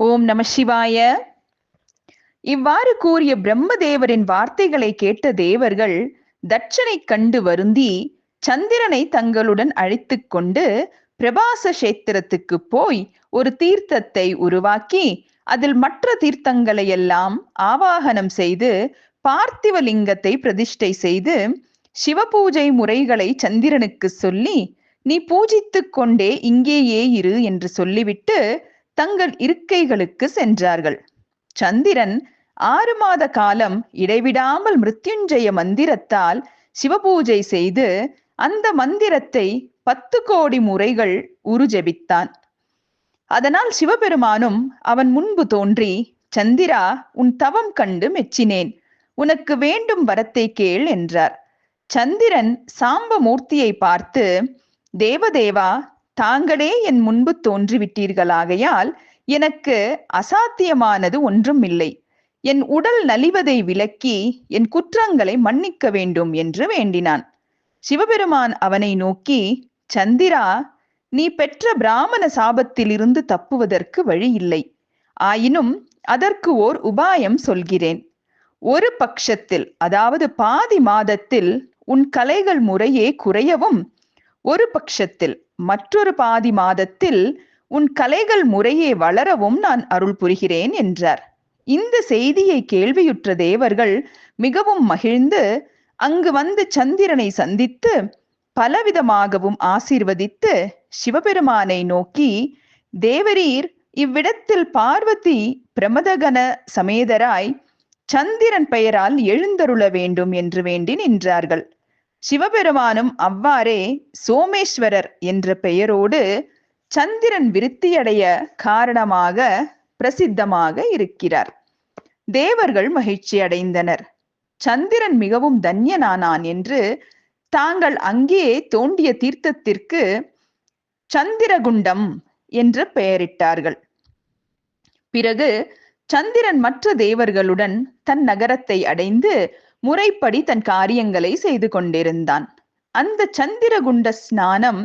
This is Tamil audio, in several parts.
ஓம் நம சிவாய. இவ்வாறு கூறிய பிரம்மதேவரின் வார்த்தைகளை கேட்ட தேவர்கள் தட்சனை கண்டு வருந்தி சந்திரனை தங்களுடன் அழைத்து கொண்டு பிரபாச கஷேத்திரத்துக்கு போய் ஒரு தீர்த்தத்தை உருவாக்கி அதில் மற்ற தீர்த்தங்களை எல்லாம் ஆவாகனம் செய்து பார்த்திவலிங்கத்தை பிரதிஷ்டை செய்து சிவபூஜை முறைகளை சந்திரனுக்கு சொல்லி நீ பூஜித்துக் கொண்டே இங்கேயே இரு என்று சொல்லிவிட்டு தங்கள் இருக்கைகளுக்கு சென்றார்கள். சந்திரன் ஆறு மாத காலம் இடைவிடாமல் மிருத்யுஞ்சய மந்திரத்தால் சிவபூஜை செய்து அந்த மந்திரத்தை பத்து கோடி முறைகள் உருஜெபித்தான். அதனால் சிவபெருமானும் அவன் முன்பு தோன்றி சந்திரா உன் தவம் கண்டு மெச்சினேன். உனக்கு வேண்டும் வரத்தை கேள் என்றார். சந்திரன் சாம்ப மூர்த்தியை பார்த்து தேவதேவா தாங்களே என் முன்பு தோன்றிவிட்டீர்களாகையால் எனக்கு அசாத்தியமானது ஒன்றும் இல்லை என் உடல் நலிவதை விலக்கி என் குற்றங்களை மன்னிக்க வேண்டும் என்று வேண்டினான். சிவபெருமான் அவனை நோக்கி சந்திரா நீ பெற்ற பிராமண சாபத்திலிருந்து தப்புவதற்கு வழி இல்லை. ஆயினும் அதற்கு ஓர் உபாயம் சொல்கிறேன். ஒரு பட்சத்தில் அதாவது பாதி மாதத்தில் உன் கலைகள் முறையே குறையவும் ஒரு பட்சத்தில் மற்றொரு பாதி மாதத்தில் உன் கலைகள் முறையே வளரவும் நான் அருள் புரிகிறேன் என்றார். இந்த செய்தியை கேள்வியுற்ற தேவர்கள் மிகவும் மகிழ்ந்து அங்கு வந்து சந்திரனை சந்தித்து பலவிதமாகவும் ஆசீர்வதித்து சிவபெருமானை நோக்கி தேவரீர் இவ்விடத்தில் பார்வதி பிரமதகன சமேதராய் சந்திரன் பெயரால் எழுந்தருள வேண்டும் என்று வேண்டி நின்றார்கள். சிவபெருமானும் அவ்வாறே சோமேஸ்வரர் என்ற பெயரோடு சந்திரன் விருத்தியடைய காரணமாக பிரசித்தமாக இருக்கிறார். தேவர்கள் மகிழ்ச்சி அடைந்தனர். சந்திரன் மிகவும் தன்யனானான் என்று தாங்கள் அங்கே தோண்டிய தீர்த்தத்திற்கு சந்திரகுண்டம் என்று பெயரிட்டார்கள். பிறகு சந்திரன் மற்ற தேவர்களுடன் தன் நகரத்தை அடைந்து முறைப்படி தன் காரியங்களை செய்து கொண்டிருந்தான். அந்த சந்திரகுண்ட ஸ்நானம்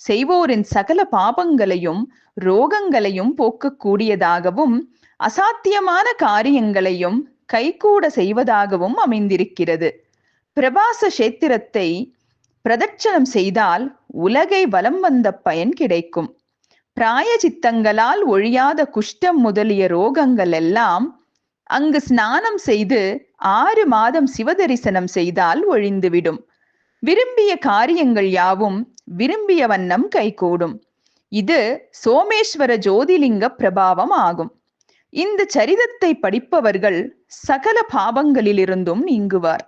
செய்வோரின் சகல பாபங்களையும் ரோகங்களையும் போக்கக்கூடியதாகவும் அசாத்தியமான காரியங்களையும் கைகூட செய்வதாகவும் அமைந்திருக்கிறது. பிரபாச சேத்திரத்தை பிரதட்சணம் செய்தால் உலகை வலம் வந்த பயன் கிடைக்கும். பிராயச்சித்தங்களால் ஒழியாத குஷ்டம் முதலிய ரோகங்கள் எல்லாம் அங்கு ஸ்நானம் செய்து ஆறு மாதம் சிவதரிசனம் செய்தால் ஒழிந்துவிடும். விரும்பிய காரியங்கள் யாவும் விரும்பிய வண்ணம் கைகூடும். இது சோமேஸ்வர ஜோதிலிங்க பிரபாவம் ஆகும். இந்த சரிதத்தை படிப்பவர்கள் சகல பாவங்களிலிருந்தும் நீங்குவார்.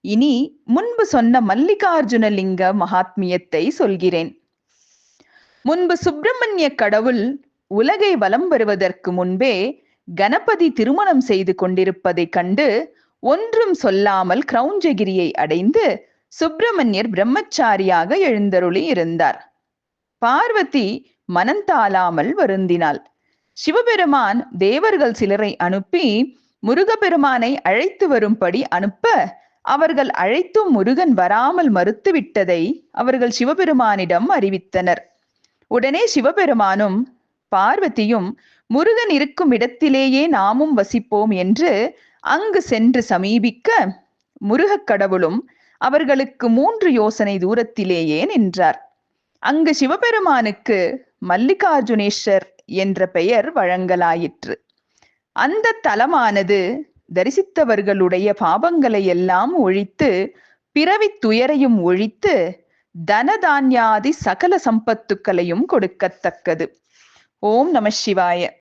இனி முன்பு சொன்ன மல்லிகார்ஜுன லிங்க மகாத்மியத்தை சொல்கிறேன். முன்பு சுப்பிரமணிய கடவுள் உலகை வலம் வருவதற்கு முன்பே கணபதி திருமணம் செய்து கொண்டிருப்பதைக் கண்டு ஒன்றும் சொல்லாமல் கிரௌஞ்சகிரியை அடைந்து சுப்பிரமணியர் பிரம்மச்சாரியாக எழுந்தருளி இருந்தார். பார்வதி மனந்தாளாமல் வருந்தினாள். சிவபெருமான் தேவர்கள் சிலரை அனுப்பி முருகப்பெருமானை அழைத்து வரும்படி அனுப்ப அவர்கள் அழைத்தும் முருகன் வராமல் மறுத்துவிட்டதை அவர்கள் சிவபெருமானிடம் அறிவித்தனர். உடனே சிவபெருமானும் பார்வதியும் முருகன் இருக்கும் இடத்திலேயே நாமும் வசிப்போம் என்று அங்கு சென்று சமீபிக்க முருகக் கடவுளும் அவர்களுக்கு மூன்று யோசனை தூரத்திலேயே நின்றார். அங்கு சிவபெருமானுக்கு மல்லிகார்ஜுனேஸ்வர் என்ற பெயர் வழங்கலாயிற்று. அந்த தலமானது தரிசித்தவர்களுடைய பாவங்களை எல்லாம் ஒழித்து பிறவித் துயரையும் ஒழித்து தனதான்யாதி சகல சம்பத்துக்களையும் கொடுக்கத்தக்கது. ஓம் நம சிவாய.